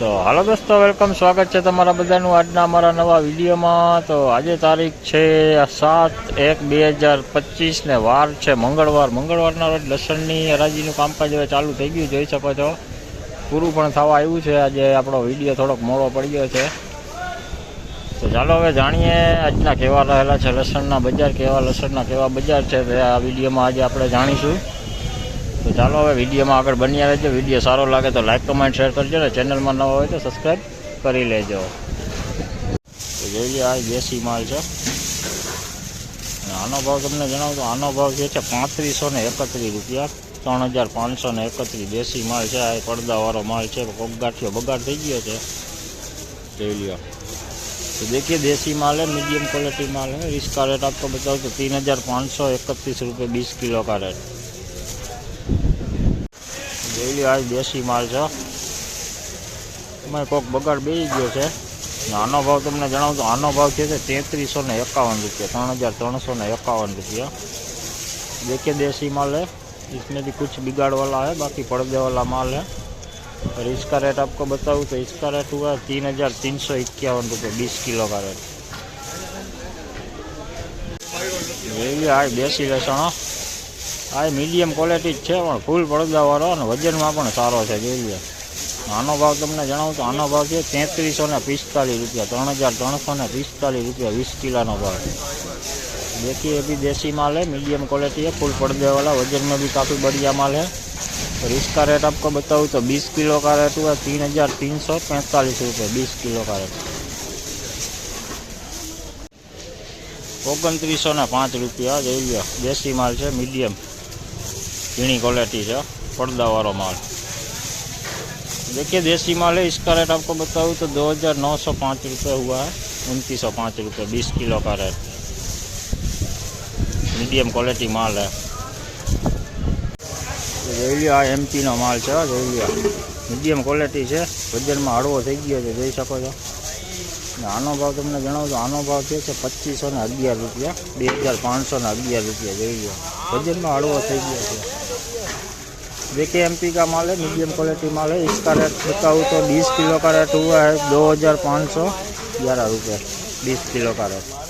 તો હાલો દોસ્તો વેલકમ સ્વાગત છે તમારા બધાનું આજના અમારા નવા વિડીયોમાં. તો આજે તારીખ છે સાત એક બે હજાર પચીસને વાર છે મંગળવાર. મંગળવારના રોજ લસણની હરાજીનું કામકાજ હવે ચાલુ થઈ ગયું, જોઈ શકો છો. પૂરું પણ થવા આવ્યું છે. આજે આપણો વીડિયો થોડોક મોડો પડી ગયો છે. તો ચાલો હવે જાણીએ આજના કેવા રહેલા છે લસણના બજાર, કેવા લસણના કેવા બજાર છે તે આ વિડીયોમાં આજે આપણે જાણીશું. તો ચાલો હવે વિડીયોમાં આગળ બન્યા રહેજો વિડીયો સારો લાગે તો લાઈક કમેન્ટ શેર કરજો ને ચેનલમાં નવા હોય તો સબસ્ક્રાઈબ કરી લેજો તો જોઈ લો આ દેશી માલ છે અને આનો ભાવ તમને જણાવું તો આનો ભાવ જે છે પાંત્રીસો ને એકત્રીસ રૂપિયા ત્રણ હજાર પાંચસો ને એકત્રીસ દેશી માલ છે આ પડદાવાળો માલ છે કોક ગાંઠિયો બગાડ થઈ ગયો છે જોઈ લ્યો तो देखिए देसी माल है मीडियम क्वालिटी माल है इसका रेट आपको बताओ तो तीन हज़ार पाँच सौ इकतीस रुपये बीस किलो का रेट જોઈ લો આ દેશી માલ છે એમાં કોક બગાડ બેસી ગયો છે ને આનો ભાવ તમને જણાવું તો આનો ભાવ છે તે તેત્રીસો ને એકાવન રૂપિયા ત્રણ હજાર ત્રણસો ને એકાવન रुपया देखिए देसी माल है इसमें भी कुछ बिगाड़ वाला है बाकी पर्दे वाला माल है और इसका रेट आपको बताऊँ तो इसका रेट हुआ तीन हज़ार तीन सौ इक्यावन रुपये बीस किलो का रेट જોઈ લો આ દેશી લસણ હો. આ મીડિયમ ક્વોલિટી જ છે પણ ફૂલ પડદાવાળો અને વજનમાં પણ સારો છે જોઈ લો આનો ભાવ તમને જણાવું તો આનો ભાવ છે તેત્રીસો ને પિસ્તાલીસ રૂપિયા ત્રણ હજાર ત્રણસો ને પિસ્તાલીસ રૂપિયા વીસ કિલોનો ભાવ देखिए ये भी देसी माल है मीडियम क्वालिटी है फुल पर्दे वाला वजन में भी काफ़ी बढ़िया माल है और इसका रेट आपको बताऊँ तो 20 किलो का रेट हुआ तीन हज़ार तीन सौ पैंतालीस रुपये बीस किलो का रेट ઓગણત્રીસો ને પાંચ રૂપિયા જોઈ લો દેશી માલ છે મીડિયમ ઝીણી ક્વોલિટી છે પડદાવાળો माल देखिए देसी माल है इसका रेट आपको बताऊँ तो दो हज़ार नौ सौ पाँच रुपये हुआ है उनतीस सौ पाँच रुपये बीस किलो का रेट મીડિયમ ક્વોલિટી માલ હે તો જોઈ લ્યો આ એમપીનો માલ છે હો, જોઈ લ્યો મીડિયમ ક્વોલિટી છે વજનમાં હળવો થઈ ગયો છે જોઈ શકો છો ને આનો ભાવ તમને જણાવું તો આનો ભાવ છે કે પચીસો ને અગિયાર રૂપિયા બે હજાર પાંચસો ને અગિયાર રૂપિયા જોઈ લ્યો વજનમાં હળવો થઈ ગયો છે देखिए एमपी का माल है मीडियम क्वालिटी माल है इसका रेट बताऊँ तो बीस किलो का रेट हुआ है दो हज़ार पाँच सौ ग्यारह रुपये बीस किलो का रेट